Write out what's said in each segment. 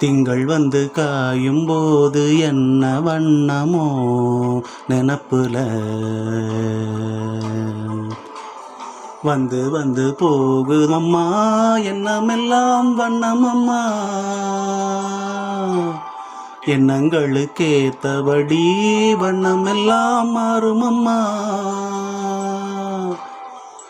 திங்கள் வந்து காயும் போது என்ன வண்ணமோ நினப்புல. வந்து வந்து போகுதம்மா எண்ணமெல்லாம் வண்ணமம்மா. எண்ணங்களுக்கேத்தபடி வண்ணமெல்லாம் மாறுமம்மா.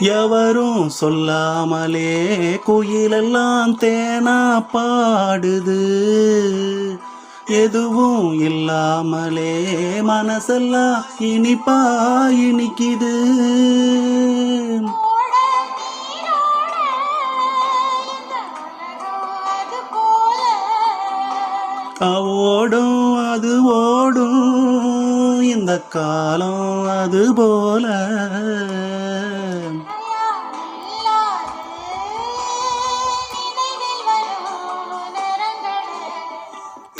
எவரும் சொல்லாமலே குயிலெல்லாம் தேனா பாடுது. எதுவும் இல்லாமலே மனசெல்லாம் இனிப்பா இனிக்குது. ஓடும் அது ஓடும். இந்த காலம் அது போல.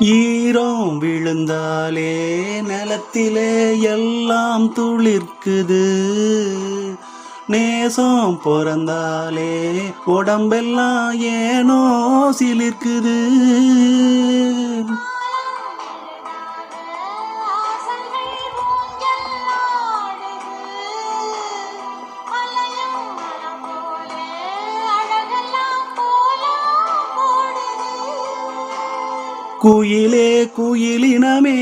ஈரம் விழுந்தாலே நிலத்திலே எல்லாம் துளிர்க்குது. நேசம் பிறந்தாலே உடம்பெல்லாம் ஏனோ சிலிர்க்குது. குயிலே குயிலினமே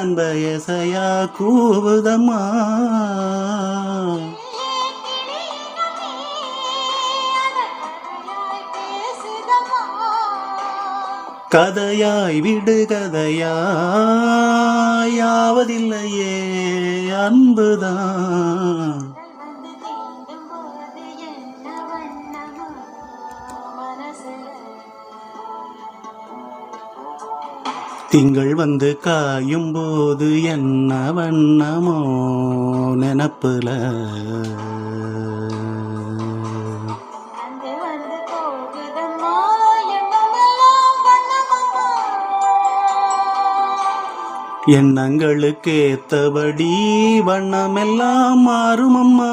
அந்த எசையா கூவுதம்மா. கதையாய் விடு கதையாய் அன்புதான். திங்கள் வந்து காயும் போது என்ன வண்ணமோ நினப்புல. எண்ணங்களுக்கு ஏத்தபடி வண்ணமெல்லாம் மாறுமம்மா.